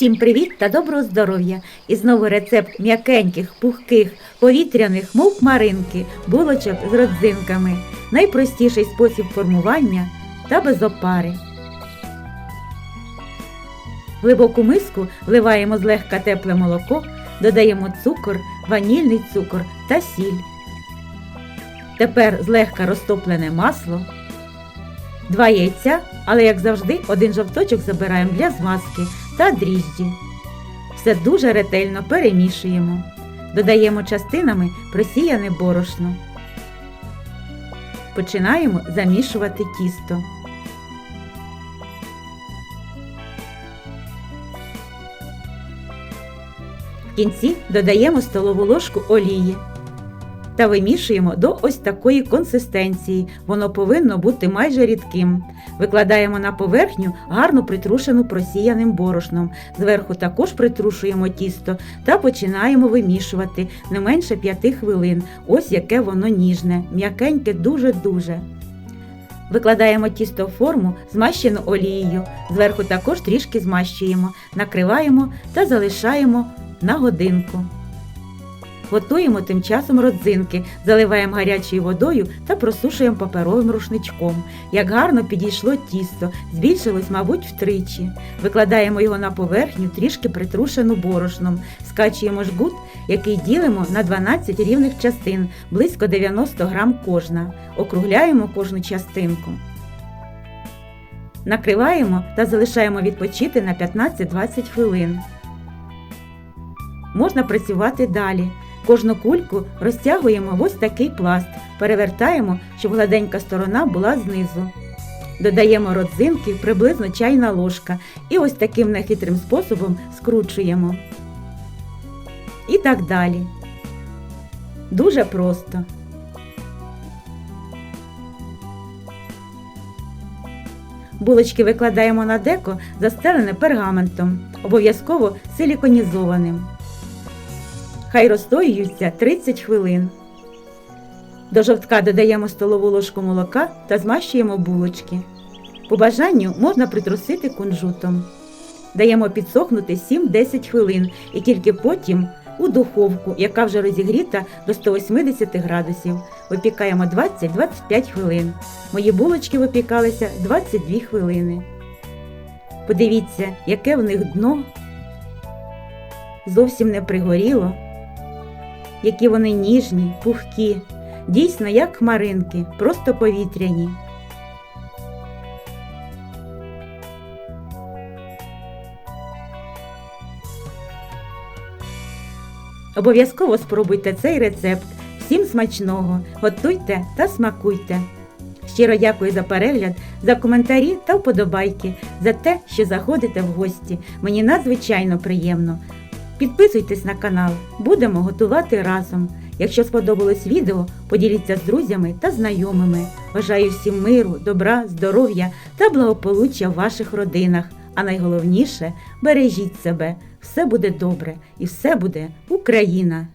Всім привіт та доброго здоров'я! І знову рецепт м'якеньких, пухких, повітряних, мов хмаринки, булочок з родзинками. Найпростіший спосіб формування та без опари. В глибоку миску вливаємо злегка тепле молоко, додаємо цукор, ванільний цукор та сіль. Тепер злегка розтоплене масло. Два яйця, але як завжди, один жовточок забираємо для змазки та дріжджі. Все дуже ретельно перемішуємо. Додаємо частинами просіяне борошно. Починаємо замішувати тісто. В кінці додаємо столову ложку олії та вимішуємо до ось такої консистенції. Воно повинно бути майже рідким. Викладаємо на поверхню гарно притрушену просіяним борошном. Зверху також притрушуємо тісто та починаємо вимішувати не менше 5 хвилин. Ось яке воно ніжне, м'якеньке дуже-дуже. Викладаємо тісто в форму, змащену олією. Зверху також трішки змащуємо, накриваємо та залишаємо на годинку. Готуємо тим часом родзинки, заливаємо гарячою водою та просушуємо паперовим рушничком. Як гарно підійшло тісто, збільшилось, мабуть, втричі. Викладаємо його на поверхню, трішки притрушену борошном, скачуємо жгут, який ділимо на 12 рівних частин, близько 90 грам кожна. Округляємо кожну частинку. Накриваємо та залишаємо відпочити на 15-20 хвилин. Можна працювати далі. Кожну кульку розтягуємо в ось такий пласт, перевертаємо, щоб гладенька сторона була знизу. Додаємо родзинки, приблизно чайна ложка, і ось таким нехитрим способом скручуємо. І так далі. Дуже просто. Булочки викладаємо на деко, застелене пергаментом, обов'язково силіконізованим. Хай розстоюються 30 хвилин. До жовтка додаємо столову ложку молока та змащуємо булочки. По бажанню можна притрусити кунжутом. Даємо підсохнути 7-10 хвилин і тільки потім у духовку, яка вже розігріта до 180 градусів. Випікаємо 20-25 хвилин. Мої булочки випікалися 22 хвилини. Подивіться, яке в них дно зовсім не пригоріло які вони ніжні, пухкі, дійсно як хмаринки, просто повітряні. Обов'язково спробуйте цей рецепт. Всім смачного! Готуйте та смакуйте! Щиро дякую за перегляд, за коментарі та вподобайки, за те, що заходите в гості. Мені надзвичайно приємно. Підписуйтесь на канал, будемо готувати разом. Якщо сподобалось відео, поділіться з друзями та знайомими. Бажаю всім миру, добра, здоров'я та благополуччя в ваших родинах. А найголовніше бережіть себе, все буде добре і все буде Україна!